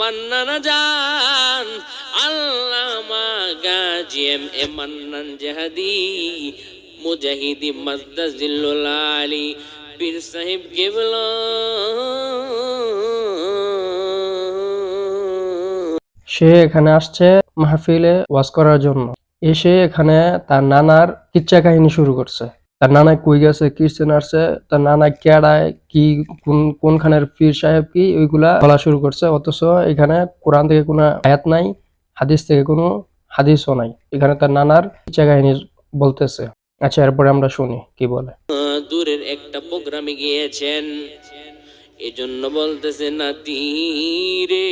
মান্নানা জান, আল্লামা Gazi M A Mannan জাহাদি, মুজাহিদি মাজদাজিল্লুল আলী, পীর সাহেব কেবলা। সে এখানে আসছে মাহফিলে ওয়াজ করার জন্য। এসে এখানে তার নানার কিচ্ছা কাহিনী শুরু করছে। তার নানা কই গেছে কিস্তেন আসছে, তার নানা কেড়ায়, কি, কোন, কোনখানের পীর সাহেব কি, ওইগুলা বলা শুরু করছে। অথচ এখানে কোরআন থেকে কোনো আয়াত নাই, হাদিস থেকে কোনো হাদিসও নাই। এখানে তার নানার কাহিনী বলতেছে। আচ্ছা এরপরে আমরা শুনি, কি বলে। দূরের একটা প্রোগ্রামে গিয়েছেন, এজন্য বলতেছে, নাতি রে,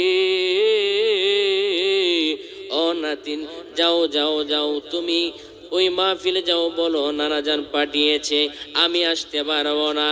ও নাতিন, যাও যাও যাও তুমি ওই মাহফিলে যাও, বলো, নানাজান পাঠিয়েছে, আমি আসতে পারব না।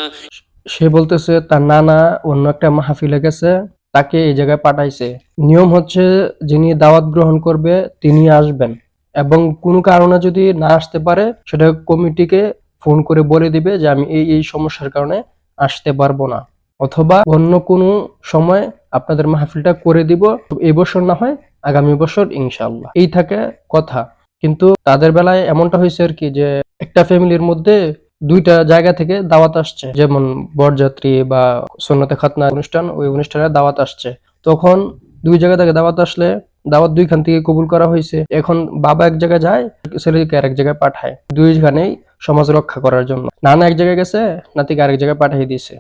সে বলতেছে, তার নানা অন্য একটা মাহফিলে গেছে, তাকে এই জায়গায় পাঠাইছে। নিয়ম হচ্ছে, যিনি দাওয়াত গ্রহণ করবে তিনি আসবেন। এবং কোনো কারণে যদি না আসতে পারে, সেটা কমিটিকে ফোন করে বলে দিবে যে, আমি এই এই সমস্যার কারণে আসতে পারব না। অথবা অন্য কোনো সময় আপনাদের মাহফিলটা করে দিব এই বছর না হয়, আগামী বছর ইনশাল্লাহ এই থাকে কথা। কিন্তু তাদের বেলায় এমনটা হয়েছে আর কি যে একটা ফ্যামিলির মধ্যে দুইটা জায়গা থেকে দাওয়াত আসছে। যেমন বরযাত্রী বা সন্ন্যতে খাতনা অনুষ্ঠান, ওই অনুষ্ঠানে দাওয়াত আসছে। তখন দুই জায়গা থেকে দাওয়াত আসলে দাওয়াত দুইখান থেকে কবুল করা হয়েছে। এখন বাবা এক জায়গায় যায়, ছেলেকে আরেক জায়গায় পাঠায়। দুইখানেই সমাজ রক্ষা করার জন্য। নানা এক জায়গায় গেছে, নাতিকে আরেক জায়গায় পাঠিয়ে দিয়েছে।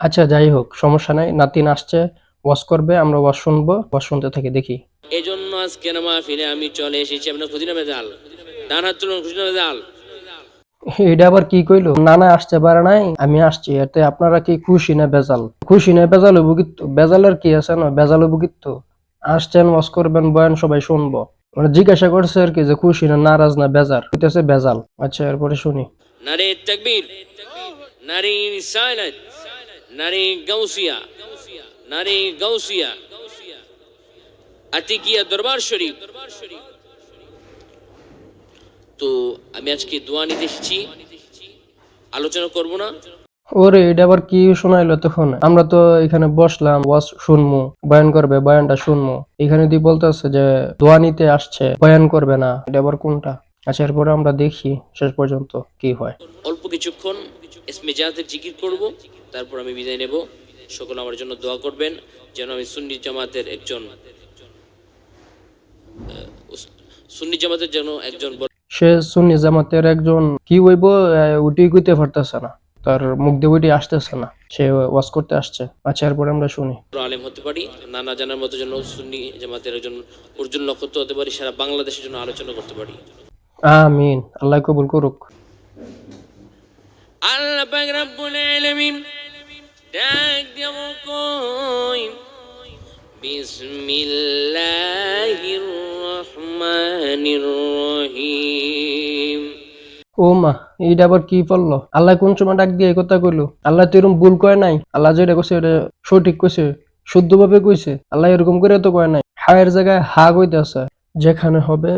আচ্ছা যাই হোক, সমস্যা নাই। নাতিন আসছে, ওয়াশ করবে, আমরা ওয়াশ শুনব, ওয়াশ শুনতে থাকি, দেখি। এজন্য আজকে না মাহফিলে আমি চলে এসেছি আপনার খুদিনা বেজাল। ডান হাত তুলুন খুদিনা বেজাল। এটা আবার কি কইলো? না না আসতে পারে নাই আমি আসছি এতে আপনারা কি খুশি না বেজাল? খুশি না বেজাল কিন্তু বেজালের কি আছে না? বেজাল কিন্তু আসছেন ওয়াজ করবেন বয়ান সবাই শুনব। মানে জিজ্ঞাসা করছে আর কি যে খুশি না নারাজ না বেজার হইতেছে বেজাল। আচ্ছা এরপরে শুনি। নারী তাকবীর নারী সাইলেন্ট নারী গাউসিয়া নারী গাউসিয়া আতিকিয়া দরবার শরীফ। তো আমি আজকে দোয়া নিতে এসেছি। আলোচনা করব না। ওরে এটা আবার কি শোনাইলো তখন? আমরা তো এখানে বসলাম ওয়াজ শুনমু বয়ান করবে বয়ানটা শুনমু। এখানে দিয়ে বলতেছে যে দোয়া নিতে আসছে বয়ান করবে না এটা আবার কোনটা? আচ্ছা এরপরে আমরা দেখি শেষ পর্যন্ত কি হয়। অল্প কিছুক্ষণ ইসমে জাহাতের জিকির করব তারপর আমি বিদায় নেব। সকল আমার জন্য দোয়া করবেন যেন আমি সুন্নি জামাতের একজন সুন্নি জামাতের যেন একজন সে সুন্নি জামাতের একজন কি হইব উটি কইতে পারতেছে না। তার মুখ দিয়ে উঠে আসতেছে না। সে ওয়াজ করতে আসছে। আচ্ছা এরপরে আমরা শুনি। আলেম হতে পারি নানা জানার মতো যেন সুন্নি জামাতের একজন অর্জুন নক্ষত্র হতে পারি সারা বাংলাদেশের জন্য আলোচনা করতে পারি। আমিন। আল্লাহ কবুল করুক। আল্লাহ পাক রব্বুল আলামিন ডাক দেব কই বিসমিল্লাহির ও মা এইটা আবার কি পড়ল? আল্লাহ কোন সময় ডাক দিয়ে কথা কইলো? আল্লাহ তো এরকম ভুল কয় নাই। আল্লাহ যেটা কইছে, এটা সঠিক কইছে শুদ্ধ ভাবে কইছে, আল্লাহ এরকম করে তো কয় নাই। হায়ের জায়গায় হা কইতে আছে। যেখানে হবে,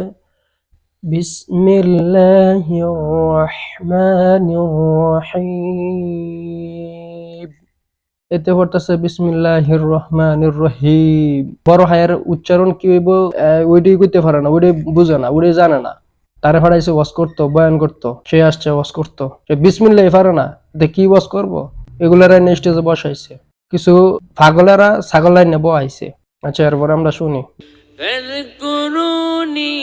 বিসমিল্লাহির রহমানির রহিম। এতে পড়তেছে বিসমিল্লাহির রহমানির রহিম বড় হায়ের উচ্চারণ কি হইব আহ, ওইটাই কইতে পারে না ওইটাই বুঝে না ওইটাই জানে না তারে ফাড়াইছে ওয়াশ করতো বয়ান করতো সে আসছে ওয়াশ করতো সে বিসমিল্লাই পারে না তে কি ওয়াশ করব এগুলার আইনে স্টেজে বসাইছে কিছু পাগলেরা ছাগল আইনে বহাইছে আচ্ছা এরপর আমরা শুনি فاذكروني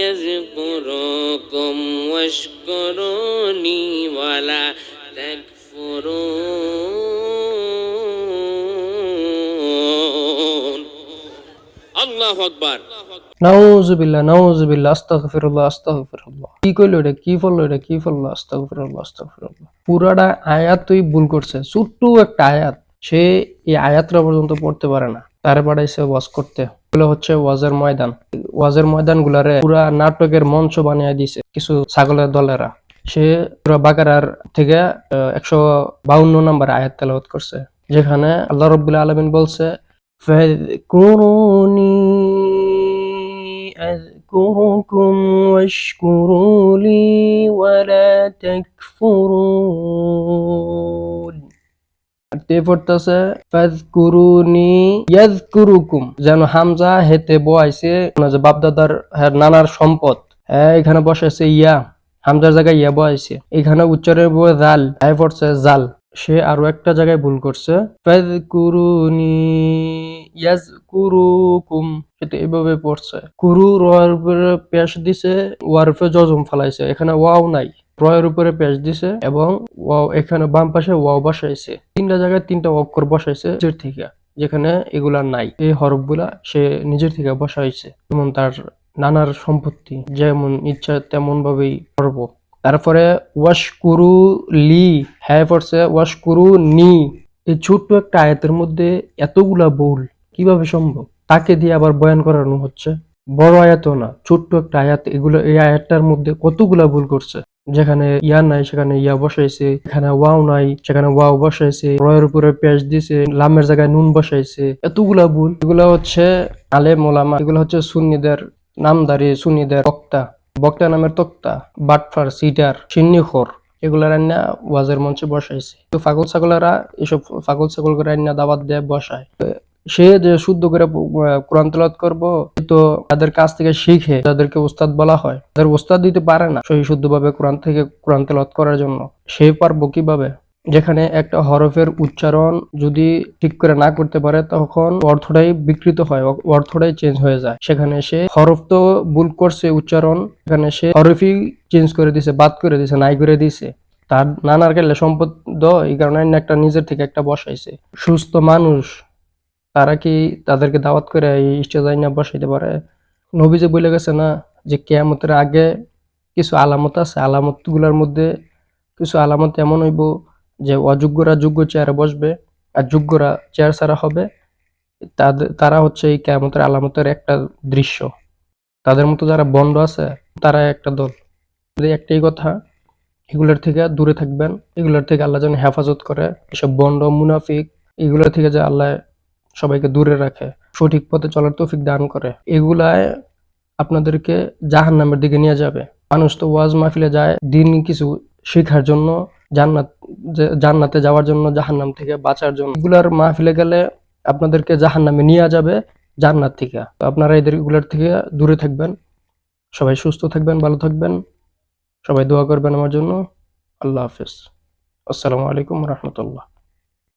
يذكركم واشكروني ولا تكفرون কি কি পুরাটা আয়াত তুই ভুল করছে, ছোট্ট একটা আয়াত। সে এই আয়াতটা পর্যন্ত পড়তে পারে না। ওয়াজ করতে। এগুলো হচ্ছে ওয়াজের ময়দান। ওয়াজের ময়দান গুলারে পুরা নাটকের মঞ্চ বানিয়ে দিছে কিছু ছাগলের দলেরা। সে পুরা বাকারার থেকে একশো বাউন্ন নম্বর আয়াত তেলাওয়াত করছে। যেখানে আল্লাহ রব্বুল আলমিন বলছে فاذكروني أذكركم واشكروا لي ولا تكفرون তে পড়তেছে ফাজকুরুনি ইয়াজকুরুকুম যেন হামজা হেতে বয়াইছে না যে বাপদাদার হ্যাঁ, নানার সম্পদ হ্যাঁ এখানে বসাইছে ইয়া হামজার জায়গায় ইয়া বয়াইছে এখানে উচ্চারণের বই জাল হ্যাঁ পড়ছে জাল সে আরো একটা জায়গায় ভুল করছে ফাজকুরুনি ইয়াজকুরুকুম। সেটা এভাবে পড়ছে। কুরু রয়ের উপরে পেশ দিছে ওয়ারফে জজম ফালাইছে। এখানে ওয়াও নাই। রয়ের উপরে পেশ দিছে এবং ওয়াও এখানে বাম পাশে ওয়াও বসাইছে। তিনটা জায়গায় তিনটা অক্ষর বসাইছে নিজের থেকে, যেখানে এগুলা নাই। এই হরফগুলা সে নিজের থেকে বসাইছে। যেমন তার নানার সম্পত্তি, যেমন ইচ্ছা তেমন ভাবেই করব। তারপরে ওয়াশকুরু লি হ্যাঁ পড়ছে, ওয়াশকুরু নি। এই ছোট্ট একটা আয়াতের মধ্যে এতগুলা ভুল কীভাবে সম্ভব? তাকে দিয়ে আবার বয়ান করানো হচ্ছে। বড় আয়াতও না, ছোট্ট একটা আয়াত। এগুলো এই আয়াতটার মধ্যে কতগুলা ভুল করছে? যেখানে ইয়া নাই, সেখানে ইয়া বসাইছে। এখানে ওয়াও নাই, সেখানে ওয়াও বসাইছে। রয়ের উপরে পেঁয়াজ দিছে, লামের জায়গায় নুন বসাইছে। এতগুলা ভুল। এগুলো হচ্ছে আলে মোলামা এগুলো হচ্ছে সুন্নিদের নামদারি সুন্নিদের বক্তা। বক্তা নামের তক্তা, বাটফার, সিটার, সিন্নিখোর। এগুলা রান্না ওয়াজের মঞ্চে বসাইছে। তো পাগল ছাগলেরা এসব ফাগল ছাগল রান্না দাবাত দেয় বসায়। সে যে শুদ্ধ করে কোরআন তেলাওয়াত করব তো তাদের কাছ থেকে শিখে তাদেরকে ওস্তাদ বলা হয়। তাদের ওস্তাদ দিতে পারে না সহি শুদ্ধভাবে কোরআন থেকে কোরআন তেলাওয়াত করার জন্য। সে পারব কীভাবে? যেখানে একটা হরফের উচ্চারণ যদি ঠিক করে না করতে পারে, তখন অর্থটাই বিকৃত হয় অর্থটাই চেঞ্জ হয়ে যায়। সেখানে সে হরফ তো ভুল করছে উচ্চারণ, সেখানে সে হরফই চেঞ্জ করে দিছে, বাদ করে দিছে, নাই করে দিছে। তার নানার গেলে সম্পদ এই কারণে একটা নিজের থেকে একটা বসাইছে। সুস্থ মানুষ তারা কি তাদেরকে দাওয়াত করে এই স্টেজ আইনা বসাইতে পারে? নবী যে বলে গেছে না যে কেয়ামতের আগে কিছু আলামত আছে? আলামতগুলোর মধ্যে কিছু আলামত এমন হইব যে অযোগ্যরা যোগ্য চেয়ারে বসবে আর যোগ্যরা চেয়ার ছাড়া হবে। তাদের তারা হচ্ছে এই কেয়ামতের আলামতের একটা দৃশ্য। তাদের মতো যারা বন্ড আছে তারা একটা দল। একটাই কথা, এগুলোর থেকে দূরে থাকবেন। এগুলোর থেকে আল্লাহ যেন হেফাজত করে। এসব বন্ড মুনাফিক এগুলোর থেকে যে আল্লাহ সবাইকে দূরে রাখে, সঠিক পথে চলার তৌফিক দান করে। এগুলায় আপনাদেরকে জাহান নামের দিকে নিয়ে যাবে। মানুষ তো ওয়াজ মাহফিলে যায়, দিন কিছু শেখার জন্য, জান্নাত জান্নাতে যাওয়ার জন্য, জাহান্নাম থেকে বাঁচার জন্য। এগুলার মাহফিলে গেলে আপনাদেরকে জাহান্নামে নিয়ে যাবে, জান্নাত থেকে। তো আপনারা এদের এগুলার থেকে দূরে থাকবেন। সবাই সুস্থ থাকবেন, ভালো থাকবেন। সবাই দোয়া করবেন আমার জন্য। আল্লাহ হাফেজ। আসসালামু আলাইকুম রহমতুল্লাহ।